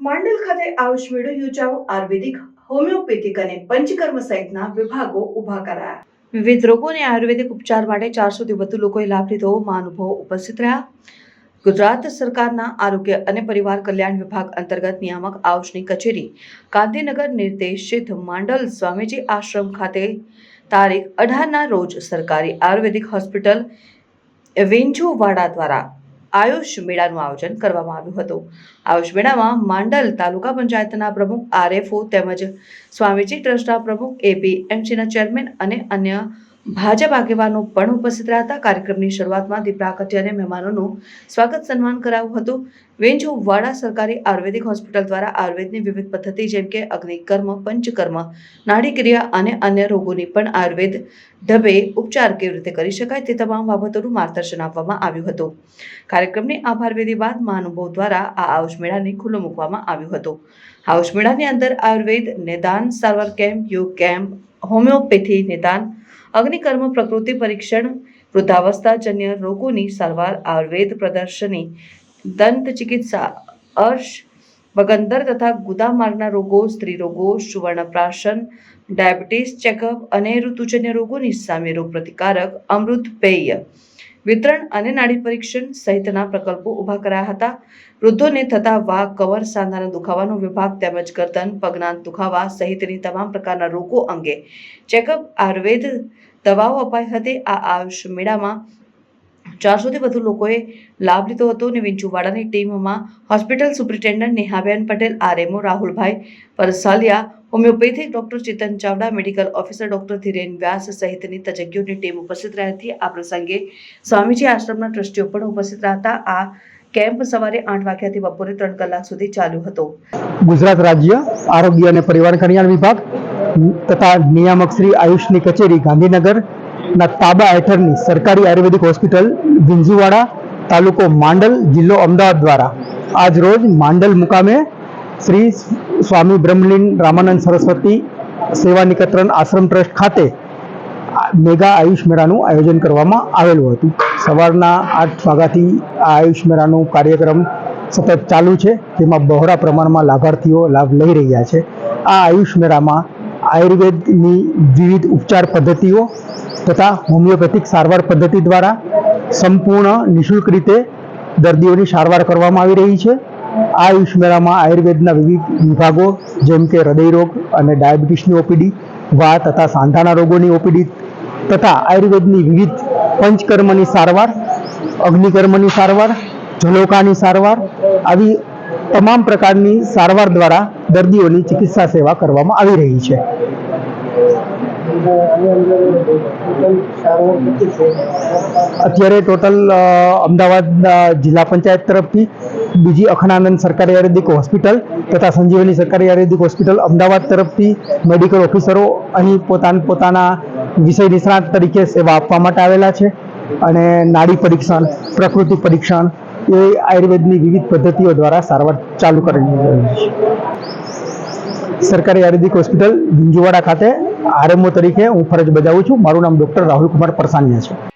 માંડલ ખાતે આયુષ મેળો યોજાયો. આયુર્વેદિક, હોમિયોપેથિક અને પંચકર્મ સહિતના વિભાગો ઊભા કરાયા. વિવિધ રોગોને આયુર્વેદિક ઉપચાર માટે ચારસોથી વધુ લોકોએ લાભ લીધો. મહાનુભાવો ઉપસ્થિત રહ્યા. ગુજરાત સરકારના આરોગ્ય અને પરિવાર કલ્યાણ વિભાગ અંતર્ગત નિયામક આયુષની કચેરી, ગાંધીનગર નિર્દેશિત માંડલ સ્વામીજી આશ્રમ ખાતે તારીખ અઢારના રોજ સરકારી આયુર્વેદિક હોસ્પિટલ વેંજોવાડા દ્વારા આયુષ મેળાનું આયોજન કરવામાં આવ્યું હતું. આયુષ મેળામાં માંડલ તાલુકા પંચાયતના પ્રમુખ આરએફઓ તેમજ સ્વામીજી ટ્રસ્ટના પ્રમુખ એપી એમસીના ચેરમેન અને અન્ય ભાજપ આગેવાનો પણ ઉપસ્થિત રહ્યા હતા કાર્યક્રમની શરૂઆતમાં દીપડા અને મહેમાનોનું સ્વાગત સન્માન કરાયું હતું. વેંજોવાડા સરકારી આયુર્વેદિક હોસ્પિટલ દ્વારા આયુર્વેદની વિવિધ પદ્ધતિ જેમ કે અગ્નિકર્મ, પંચકર્મ, નાડીક્રિયા અને અન્ય રોગોની પણ આયુર્વેદ ઢબે ઉપચાર કેવી રીતે કરી શકાય તે તમામ બાબતોનું માર્ગદર્શન આપવામાં આવ્યું હતું. કાર્યક્રમની આભાર વિધિ બાદ મહાનુભાવ દ્વારા આ આયુષ મેળાને ખુલ્લો મૂકવામાં આવ્યું હતું. આયુષ મેળાની અંદર આયુર્વેદ, નિદાન, સારવાર કેમ્પ, યોગ કેમ્પ, હોમિયોપેથી નિદાન અગ્નિકર્મ પ્રકૃતિ પરીક્ષણ, વૃદ્ધાવસ્થાજન્ય રોગોની સારવાર, આયુર્વેદ પ્રદર્શની, દંત ચિકિત્સા, અર્શ વગંદર તથા ગુદા માર્ગના રોગો, સ્ત્રી રોગો, સુવર્ણપ્રાશન, ડાયાબિટીસ ચેકઅપ અને ઋતુજન્ય રોગોની સામે રોગ પ્રતિકારક અમૃત પેય. વિતરણ અને નાડી પરીક્ષણ સહિતના પ્રકલ્પો ઊભા કરાયા હતા. વૃદ્ધોને થતા વાઘ કવર, સાંધાના દુખાવાનો વિભાગ તેમજ ગરદન, પગના દુખાવા સહિતની તમામ પ્રકારના રોગો અંગે ચેકઅપ, આયુર્વેદ દવાઓ અપાઈ હતી. આ આયુષ મેળામાં ચારસોથી વધુ લોકોએ લાભ લીધો હતો અને વિંચુવાડાની ટીમમાં hospital superintendent Nehaben Patel, RMO Rahulbhai Parsaliya, homeopathic doctor Chetan Chavda, medical officer doctor Dhiren Vyas સહિતની તજજ્ઞોની ટીમ ઉપસ્થિત રહી હતી. આ પ્રસંગે સ્વામીજી આશ્રમના ટ્રસ્ટીઓ પણ ઉપસ્થિત રહ્યા હતા. આ કેમ્પ સવારે આઠ વાગ્યાથી બપોરે ત્રણ કલાક સુધી ચાલુ હતો. ગુજરાત રાજ્ય આરોગ્ય અને પરિવાર કલ્યાણ વિભાગ તથા નિયામક શ્રી આયુષની કચેરી ગાંધીનગરના તાબા હેઠળની સરકારી આયુર્વેદિક હોસ્પિટલ ગુંજીવાડા તાલુકો માંડલ, જિલ્લો અમદાવાદ દ્વારા આજ રોજ માંડલ મુકામે શ્રી સ્વામી બ્રહ્મલીન રામાનંદ સરસ્વતી સેવા નિકેતન આશ્રમ ટ્રસ્ટ ખાતે મેગા આયુષ મેળાનું આયોજન કરવામાં આવેલું હતું. સવારના આઠ વાગ્યાથી આ આયુષ મેળાનું કાર્યક્રમ સતત ચાલુ છે. જેમાં બહોળા પ્રમાણમાં લાભાર્થીઓ લાભ લઈ રહ્યા છે. આ આયુષ મેળામાં આયુર્વેદની વિવિધ ઉપચાર પદ્ધતિઓ તથા હોમિયોપેથિક સારવાર પદ્ધતિ દ્વારા સંપૂર્ણ નિઃશુલ્ક રીતે દર્દીઓની સારવાર કરવામાં આવી રહી છે. આ આયુષ મેળામાં આયુર્વેદના વિવિધ વિભાગો જેમ કે હૃદયરોગ અને ડાયાબિટીસની ઓપીડી વા તથા સાંધાના રોગોની ઓપીડી તથા આયુર્વેદની વિવિધ પંચકર્મની સારવાર, અગ્નિકર્મની સારવાર, જલોકાની સારવાર આવી તમામ પ્રકારની સારવાર દ્વારા દર્દીઓની ચિકિત્સા સેવા કરવામાં આવી રહી છે. અત્યારે ટોટલ અમદાવાદ જિલ્લા પંચાયત તરફથી બીજી અખણાનંદ સરકારી આયુર્વેદિક હોસ્પિટલ તથા સંજીવની સરકારી આયુર્વેદિક હોસ્પિટલ અમદાવાદ તરફથી મેડિકલ ઓફિસરો અહીં પોતાના પોતાના વિષય નિષ્ણાત તરીકે સેવા આપવા માટે આવેલા છે અને નાડી પરીક્ષણ, પ્રકૃતિ પરીક્ષણ એ આયુર્વેદની વિવિધ પદ્ધતિઓ દ્વારા સારવાર ચાલુ કરેલી છે. સરકારી આયુર્વેદિક હોસ્પિટલ ગુંજુવાડા ખાતે આરએમઓ તરીકે હું ફરજ બજાવું છું. મારું નામ ડૉક્ટર રાહુલ કુમાર પરસાનિયા છે.